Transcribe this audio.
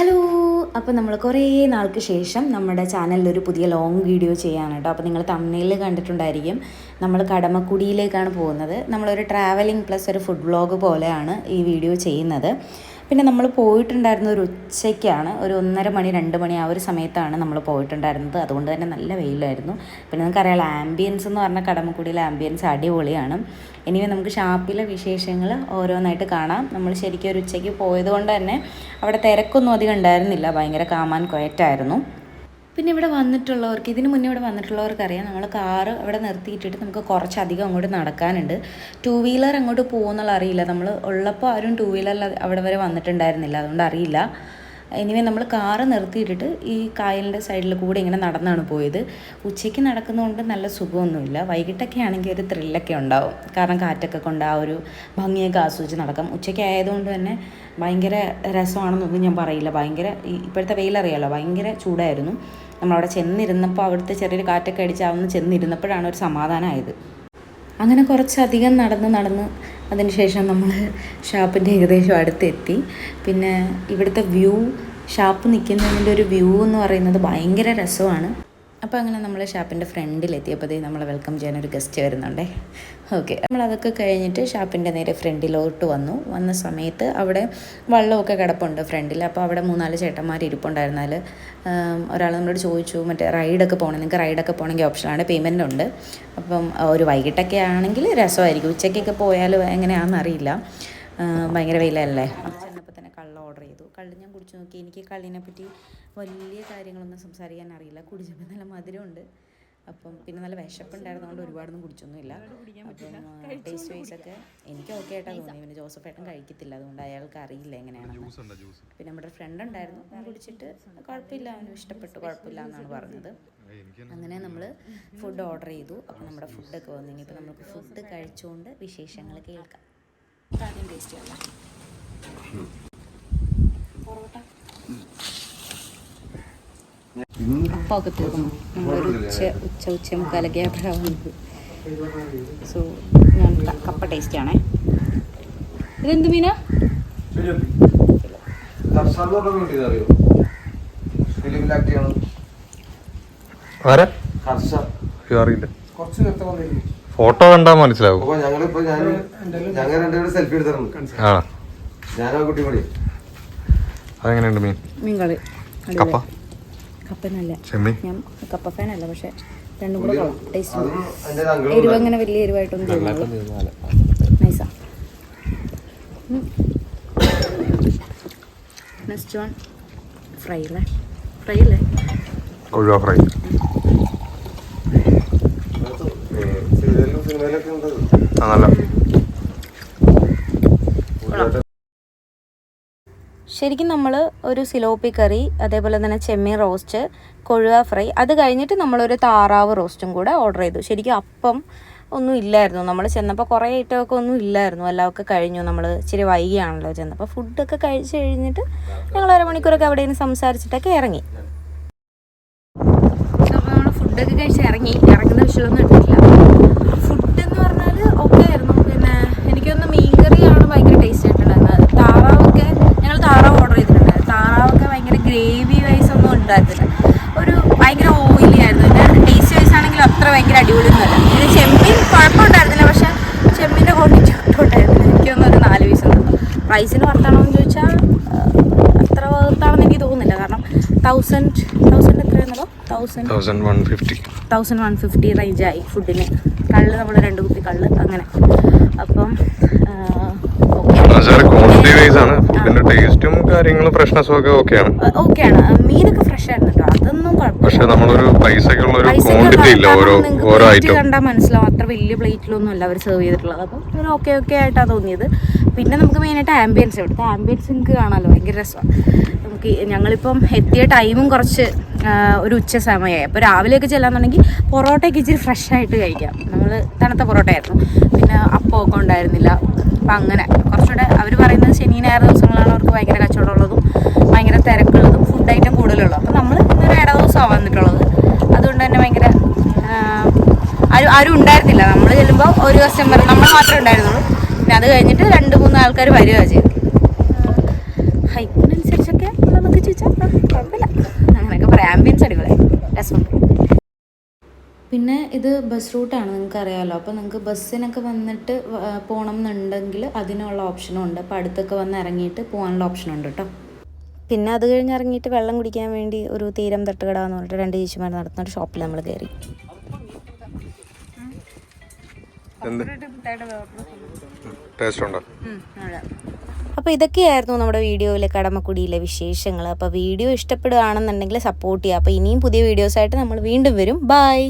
Hello അപ്പോൾ നമ്മൾ കുറേ നാൾക്ക് ശേഷം നമ്മുടെ ചാനലിൽ ഒരു പുതിയ ലോങ് വീഡിയോ ചെയ്യാണ് കേട്ടോ അപ്പോൾ നിങ്ങൾ തമിഴിൽ കണ്ടിട്ടുണ്ടായിരിക്കും. നമ്മൾ കടമക്കുടിയിലേക്കാണ് പോകുന്നത്. നമ്മളൊരു ട്രാവലിംഗ് പ്ലസ് ഒരു ഫുഡ് വ്ളോഗ് പോലെയാണ് ഈ വീഡിയോ ചെയ്യുന്നത്. പിന്നെ നമ്മൾ പോയിട്ടുണ്ടായിരുന്ന ഒരു ഉച്ചയ്ക്കാണ്. ഒരു ഒന്നര മണി രണ്ട് മണി ആ ഒരു സമയത്താണ് നമ്മൾ പോയിട്ടുണ്ടായിരുന്നത്. അതുകൊണ്ട് തന്നെ നല്ല വെയിലായിരുന്നു. പിന്നെ നമുക്കറിയാം ആംബിയൻസ് എന്ന് പറഞ്ഞ കടമക്കുടിയിലെ ആംബിയൻസ് അടിപൊളിയാണ്. ഇനി നമുക്ക് ഷാപ്പിലെ വിശേഷങ്ങൾ ഓരോന്നായിട്ട് കാണാം. നമ്മൾ ശരിക്കും ഒരു ഉച്ചയ്ക്ക് പോയത് കൊണ്ട് തന്നെ അവിടെ തിരക്കൊന്നും അധികം ഉണ്ടായിരുന്നില്ല. ഭയങ്കര കാമാൻ കൊയറ്റായിരുന്നു പിന്നെ ഇവിടെ വന്നിട്ടുള്ളവർക്ക് ഇതിന് മുന്നേ ഇവിടെ വന്നിട്ടുള്ളവർക്ക് അറിയാം നമ്മൾ കാറ് അവിടെ നിർത്തിയിട്ടിട്ട് നമുക്ക് കുറച്ചധികം അങ്ങോട്ട് നടക്കാനുണ്ട്. ടൂ വീലർ അങ്ങോട്ട് പോകുന്നുള്ള അറിയില്ല. നമ്മൾ ഉള്ളപ്പോൾ ആരും ടൂ വീലറിൽ അവിടെ വരെ വന്നിട്ടുണ്ടായിരുന്നില്ല. അതുകൊണ്ട് അറിയില്ല. എനിവേ നമ്മൾ കാറ് നിർത്തിയിട്ടിട്ട് ഈ കായലിന്റെ സൈഡിൽ കൂടെ ഇങ്ങനെ നടന്നാണ് പോയത്. ഉച്ചയ്ക്ക് നടക്കുന്നതുകൊണ്ട് നല്ല സുഖമൊന്നുമില്ല. വൈകിട്ടൊക്കെ ആണെങ്കിൽ ഒരു ത്രില്ലൊക്കെ ഉണ്ടാവും. കാരണം കാറ്റൊക്കെ കൊണ്ട് ആ ഒരു ഭംഗിയൊക്കെ ആസ്വദിച്ച് നടക്കാം. ഉച്ചയ്ക്ക് ആയതുകൊണ്ട് തന്നെ ഭയങ്കര രസമാണെന്നൊന്നും ഞാൻ പറയില്ല. ഭയങ്കര ഇപ്പോഴത്തെ വെയിലറിയാലോ ഭയങ്കര ചൂടായിരുന്നു. നമ്മളവിടെ ചെന്നിരുന്നപ്പോൾ അവിടുത്തെ ചെറിയൊരു കാറ്റൊക്കെ അടിച്ച് അന്ന് ചെന്നിരുന്നപ്പോഴാണ് ഒരു സമാധാനമായത്. അങ്ങനെ കുറച്ചധികം നടന്ന് നടന്ന് അതിനുശേഷം നമ്മൾ ഷാപ്പിന്റെ ഏകദേശം അടുത്തെത്തി. പിന്നെ ഇവിടുത്തെ വ്യൂ ഷാപ്പ് നിൽക്കുന്നതിന്റെ ഒരു വ്യൂ എന്ന് പറയുന്നത് ഭയങ്കര രസമാണ്. അപ്പോൾ അങ്ങനെ നമ്മൾ ഷാപ്പിന്റെ ഫ്രണ്ടിലെത്തിയപ്പോഴത്തേ നമ്മളെ വെൽക്കം ചെയ്യാൻ ഒരു ഗസ്റ്റ് വരുന്നുണ്ടേ. ഓക്കെ നമ്മൾ അതൊക്കെ കഴിഞ്ഞിട്ട് ഷാപ്പിന്റെ നേരെ ഫ്രണ്ടിലോട്ട് വന്നു. വന്ന സമയത്ത് അവിടെ വള്ളമൊക്കെ കിടപ്പുണ്ട് ഫ്രണ്ടിൽ. അപ്പോൾ അവിടെ മൂന്നാൽ ചേട്ടന്മാർ ഇരിപ്പുണ്ടായിരുന്നാൽ ഒരാൾ നമ്മളോട് ചോദിച്ചു മറ്റേ റൈഡൊക്കെ പോകണം നിങ്ങൾക്ക് റൈഡൊക്കെ പോകണമെങ്കിൽ ഓപ്ഷനാണ് പേയ്മെന്റ് ഉണ്ട്. അപ്പം ഒരു വൈകിട്ടൊക്കെ ആണെങ്കിൽ രസമായിരിക്കും. ഉച്ചയ്ക്കൊക്കെ പോയാൽ എങ്ങനെയാണെന്ന് അറിയില്ല. ഭയങ്കര വെയിലല്ലേ അത് ചെന്നപ്പോൾ തന്നെ കള്ള ഓർഡർ ചെയ്തു കള്ള് ഞാൻ കുടിച്ചു നോക്കി. എനിക്ക് കള്ളിനെ പറ്റി വലിയ കാര്യങ്ങളൊന്നും സംസാരിക്കാൻ അറിയില്ല. കുടിച്ചപ്പോൾ നല്ല മധുരമുണ്ട്. അപ്പം പിന്നെ നല്ല വിശപ്പുണ്ടായിരുന്നതുകൊണ്ട് ഒരുപാടൊന്നും കുടിച്ചൊന്നുമില്ല. അപ്പം ടേസ്റ്റ് വൈസ് ഒക്കെ എനിക്ക് ഓക്കെ ആയിട്ടാണ് തോന്നി പിന്നെ ജോസഫ് ഏട്ടൻ കഴിക്കത്തില്ല. അതുകൊണ്ട് അയാൾക്ക് അറിയില്ല എങ്ങനെയാണെന്ന്. പിന്നെ നമ്മുടെ ഫ്രണ്ട് ഉണ്ടായിരുന്നു. അവൻ കുടിച്ചിട്ട് കുഴപ്പമില്ല. അവന് ഇഷ്ടപ്പെട്ടു. കുഴപ്പമില്ല എന്നാണ് പറഞ്ഞത്. അങ്ങനെ നമ്മൾ ഫുഡ് ഓർഡർ ചെയ്തു. അപ്പം നമ്മുടെ ഫുഡൊക്കെ വന്നു. ഇനിയിപ്പോൾ നമുക്ക് ഫുഡ് കഴിച്ചുകൊണ്ട് വിശേഷങ്ങൾ കേൾക്കാം. ആദ്യം ടേസ്റ്റ് ചെയ്യാം. അപ്പമൊക്കെ തീർന്നു നമ്മളൊരു ഉച്ച ഉച്ച ഉച്ച മുക്കാലൊക്കെ ആയപ്പോഴാണ് വന്നത് സോ ഞാൻ കപ്പ ടേസ്റ്റ് ആണേ. ഇതെന്ത് മീനാ? ഫോട്ടോ കണ്ടാ മനസ്സിലാവും. ഞാൻ ഞങ്ങൾ രണ്ടുപേരും സെൽഫി എടുത്തിരുന്നു. ആ ഞാനാ കുട്ടി കൂടി. അതെങ്ങനെയുണ്ട് മീൻ? മീൻ കളി കപ്പ? കപ്പനല്ല. ചെമ്മീൻ? ഞാൻ കപ്പ ഫാനല്ല പക്ഷെ രണ്ടും കൂടെ കൊള്ളാം. ടേസ്റ്റ് എരിവ് അങ്ങനെ വലിയ എരിവായിട്ടൊന്നും തോന്നുന്നില്ല നൈസാ നെക്സ്റ്റ് വൺ ഫ്രൈ അല്ലേ? ഫ്രൈ അല്ലേ? കൊഴുവ ഫ്രൈ ആ നല്ല. ശരിക്കും നമ്മൾ ഒരു സിലോപ്പി കറി അതേപോലെ തന്നെ ചെമ്മീൻ റോസ്റ്റ് കൊഴുവ ഫ്രൈ അത് കഴിഞ്ഞിട്ട് നമ്മളൊരു താറാവ് റോസ്റ്റും കൂടെ ഓർഡർ ചെയ്തു. ശരിക്കും അപ്പം ഒന്നും ഇല്ലായിരുന്നു. നമ്മൾ ചെന്നപ്പോൾ കുറേ ഐറ്റമൊക്കെ ഒന്നും ഇല്ലായിരുന്നു. എല്ലാമൊക്കെ കഴിഞ്ഞു. നമ്മൾ ഇച്ചിരി വൈകിയാണല്ലോ ചെന്നപ്പോൾ ഫുഡൊക്കെ കഴിച്ച് കഴിഞ്ഞിട്ട് ഞങ്ങൾ അരമണിക്കൂറൊക്കെ അവിടെ നിന്ന് സംസാരിച്ചിട്ടൊക്കെ ഇറങ്ങി. ഫുഡൊക്കെ കഴിച്ച് ഇറങ്ങി. ഇറങ്ങുന്ന വിഷയമൊന്നും എടുത്തിട്ടില്ല ഫുഡ് എന്ന് പറഞ്ഞാൽ ഓക്കെ ആയിരുന്നു പിന്നെ എനിക്കൊന്ന് മീൻകറിയാണ് ഭയങ്കര ടേസ്റ്റ് ആയിട്ടുണ്ടായിരുന്നത് താറാവൊക്കെ ഞങ്ങൾ താറാവ് ഓർഡർ ചെയ്തിട്ടുണ്ടായിരുന്നു താറാവൊക്കെ ഭയങ്കര ഗ്രേവി വൈസ് ഒന്നും ഉണ്ടായിരുന്നില്ല. ഒരു ഭയങ്കര ഓയിലി ആയിരുന്നു പിന്നെ ടേസ്റ്റ് വൈസ് ആണെങ്കിലും അത്ര ഭയങ്കര അടിപൊളിയൊന്നുമല്ല. പിന്നെ ചെമ്പിൻ കുഴപ്പമുണ്ടായിരുന്നില്ല. പക്ഷെ ചെമ്പിന്റെ ക്വാണ്ടിറ്റി ഒട്ടും ഉണ്ടായിരുന്നില്ല. എനിക്കൊന്നും ഒരു നാല് പീസ് ഉണ്ടായിരുന്നു പ്രൈസിന് വർത്താണോ എന്ന് ചോദിച്ചാൽ അത്ര വർത്താണെന്ന് എനിക്ക് തോന്നുന്നില്ല. കാരണം thousand thousand എത്രയാണല്ലോ thousand thousand one fifty thousand one fifty റേഞ്ചായി ഫുഡിന് കള്ള് നമ്മൾ രണ്ട് കുപ്പി കള്ള് അങ്ങനെ. അപ്പം ഓക്കെ ക്വാണ്ടിറ്റി വൈസ് ആണ്. ഫുഡിന്റെ ടേസ്റ്റും കാര്യങ്ങളും ഫ്രഷ്നെസ്സും ഒക്കെ ഓക്കെയാണ് ഓക്കെയാണ് മീനൊക്കെ ഫ്രഷ് ആയിരുന്നു? അതൊന്നും പക്ഷെ നമ്മളൊരു പൈസക്കുള്ള ഒരു ക്വാണ്ടിറ്റി ഇല്ല ഓരോ ഓരോ ഐറ്റം കണ്ടാൽ മനസ്സിലാവും. അത്ര വലിയ പ്ലേറ്റിലൊന്നും അല്ല അവർ സെർവ് ചെയ്തിട്ടുള്ളത്. അപ്പം ഒരു ഓക്കെ ഓക്കെ ആയിട്ടാണ് തോന്നിയത്. പിന്നെ നമുക്ക് മെയിൻ ആയിട്ട് ആംബിയൻസ് ഇവിടുത്തെ ആംബിയൻസ് നിങ്ങൾക്ക് കാണാമല്ലോ ഭയങ്കര രസമാണ് നമുക്ക് ഞങ്ങളിപ്പം എത്തിയ ടൈമും കുറച്ച് ഒരു ഉച്ച സമയമായി അപ്പോൾ രാവിലെയൊക്കെ ചെല്ലാന്നുണ്ടെങ്കിൽ പൊറോട്ടയൊക്കെ ഇച്ചിരി ഫ്രഷ് ആയിട്ട് കഴിക്കാം. നമ്മൾ തണുത്ത പൊറോട്ട ആയിരുന്നു പിന്നെ അപ്പമൊക്കെ ഉണ്ടായിരുന്നില്ല. അപ്പം അങ്ങനെ. കുറച്ചുകൂടെ അവർ പറയുന്നത് ശനി ഞായർ ദിവസങ്ങളാണ് അവർക്ക് ഭയങ്കര കച്ചവടമുള്ളതും ഭയങ്കര തിരക്കുള്ളതും ആരും ഉണ്ടായിരുന്നില്ല. നമ്മൾ ചെല്ലുമ്പോൾ ഒരു കസ്റ്റമർ നമ്മൾ മാത്രമേ ഉണ്ടായിരുന്നുള്ളൂ. പിന്നെ അത് കഴിഞ്ഞിട്ട് രണ്ട് മൂന്ന് ആൾക്കാർ വരിക ചെയ്തു. ഹൈക്കിനനുസരിച്ചൊക്കെ നമുക്ക് ചോദിച്ചാൽ കുഴപ്പമില്ല. അങ്ങനെയൊക്കെ പറയാം. ആംബിയൻസ് പിന്നെ ഇത് ബസ് റൂട്ടാണ് നിങ്ങൾക്ക് അറിയാമല്ലോ അപ്പോൾ നിങ്ങൾക്ക് ബസ്സിനൊക്കെ വന്നിട്ട് പോകണം എന്നുണ്ടെങ്കിൽ അതിനുള്ള ഓപ്ഷനും ഉണ്ട്. അപ്പോൾ അടുത്തൊക്കെ വന്ന് ഇറങ്ങിയിട്ട് പോകാനുള്ള ഓപ്ഷനുണ്ട് കേട്ടോ പിന്നെ അത് കഴിഞ്ഞ് ഇറങ്ങിയിട്ട് വെള്ളം കുടിക്കാൻ വേണ്ടി ഒരു തീരം തട്ടുകട എന്ന് പറഞ്ഞിട്ട് രണ്ട് ചേച്ചിമാർ നടത്തുന്ന ഒരു ഷോപ്പിൽ നമ്മൾ കയറി എന്ത്? ടേസ്റ്റ് ഉണ്ടോ? അപ്പോൾ ഇതൊക്കെയായിരുന്നു നമ്മുടെ വീഡിയോയിലെ കടമക്കുടിയിലെ വിശേഷങ്ങൾ അപ്പോൾ വീഡിയോ ഇഷ്ടപ്പെടുകയാണെന്നുണ്ടെങ്കിൽ സപ്പോർട്ട് ചെയ്യുക. അപ്പോൾ ഇനിയും പുതിയ വീഡിയോസായിട്ട് നമ്മൾ വീണ്ടും വരും. ബായ്